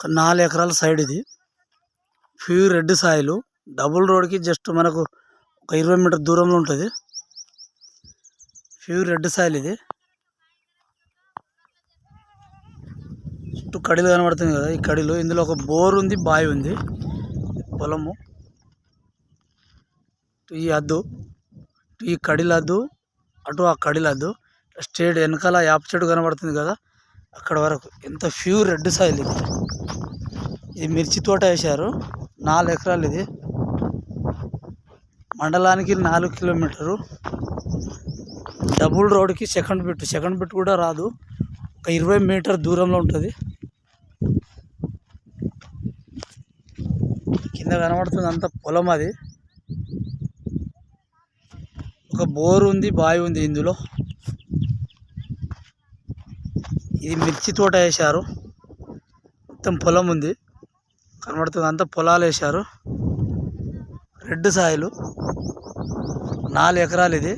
ఒక నాలుగు ఎకరాల సైడ్ ఇది. ప్యూర్ రెడ్ సాయిలు డబుల్ రోడ్కి జస్ట్ మనకు ఒక ఇరవై మీటర్ దూరంలో ఉంటుంది. ప్యూర్ రెడ్ సాయిల్ ఇది. చుట్టూ కడిలు కనబడుతుంది కదా ఈ కడిలు. ఇందులో ఒక బోర్ ఉంది బావి ఉంది. పొలము. ఈ అద్దు. ఈ కడిలద్దు అటు ఆ కడిలద్దు. అద్దు స్టేట్ వెనకాల యాప్ చెట్టు కనబడుతుంది కదా. అక్కడ వరకు. ఎంత ప్యూర్ రెడ్ సాయిల్ ఇది. ఇది మిర్చి తోట వేశారు. నాలుగు ఎకరాలు ఇది. మండలానికి నాలుగు కిలోమీటరు. డబుల్ రోడ్కి సెకండ్ బిట్. సెకండ్ బిట్ కూడా రాదు. ఒక ఇరవై మీటర్ దూరంలో ఉంటుంది. కింద కనబడుతుంది అంత పొలం అది. ఒక బోర్ ఉంది బావి ఉంది ఇందులో. ఇది మిర్చి తోట వేశారు. మొత్తం పొలం ఉంది. కనబడుతుంది అంతా పొలాలు వేశారు. రెడ్ సాయిలు. నాలుగు ఎకరాలు ఇది.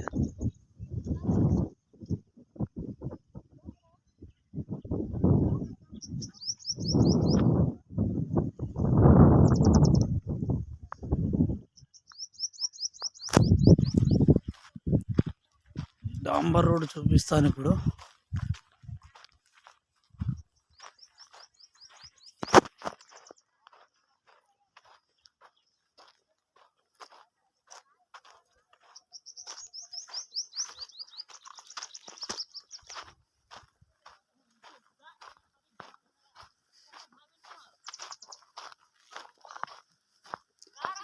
డాంబర్ రోడ్ చూపిస్తాను ఇప్పుడు.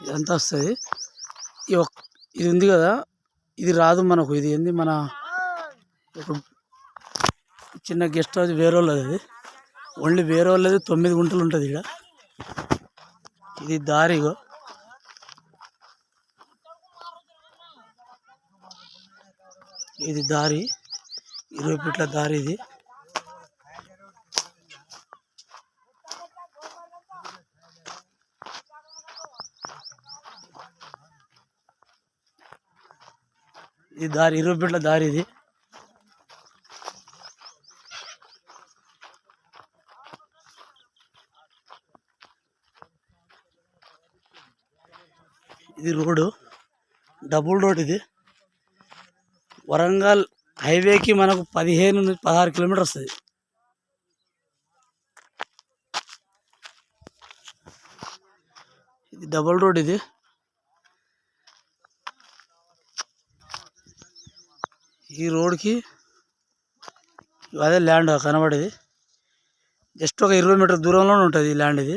ఇదంతా వస్తుంది. ఇది ఉంది కదా ఇది రాదు మనకు ఇది ఏంది మన ఒక చిన్న గెస్ట్ హౌస్ వేరే వాళ్ళది అది. ఓన్లీ వేరే వాళ్ళది తొమ్మిది గుంటలు ఉంటుంది ఇక్కడ ఇది దారిగో ఇది దారి. ఇరవై ఫీట్ల దారి ఇది. ఈ దారి ఇరవై బిడ్ల దారి ఇది. ఇది రోడ్డు డబుల్ రోడ్ ఇది. వరంగల్ హైవేకి మనకు పదిహేను నుంచి పదహారు కిలోమీటర్ వస్తుంది. ఇది డబుల్ రోడ్ ఇది. ఈ రోడ్కి అదే ల్యాండ్ కనబడేది. జస్ట్ ఒక ఇరవై మీటర్ దూరంలోనే ఉంటుంది ఈ ల్యాండ్ ఇది.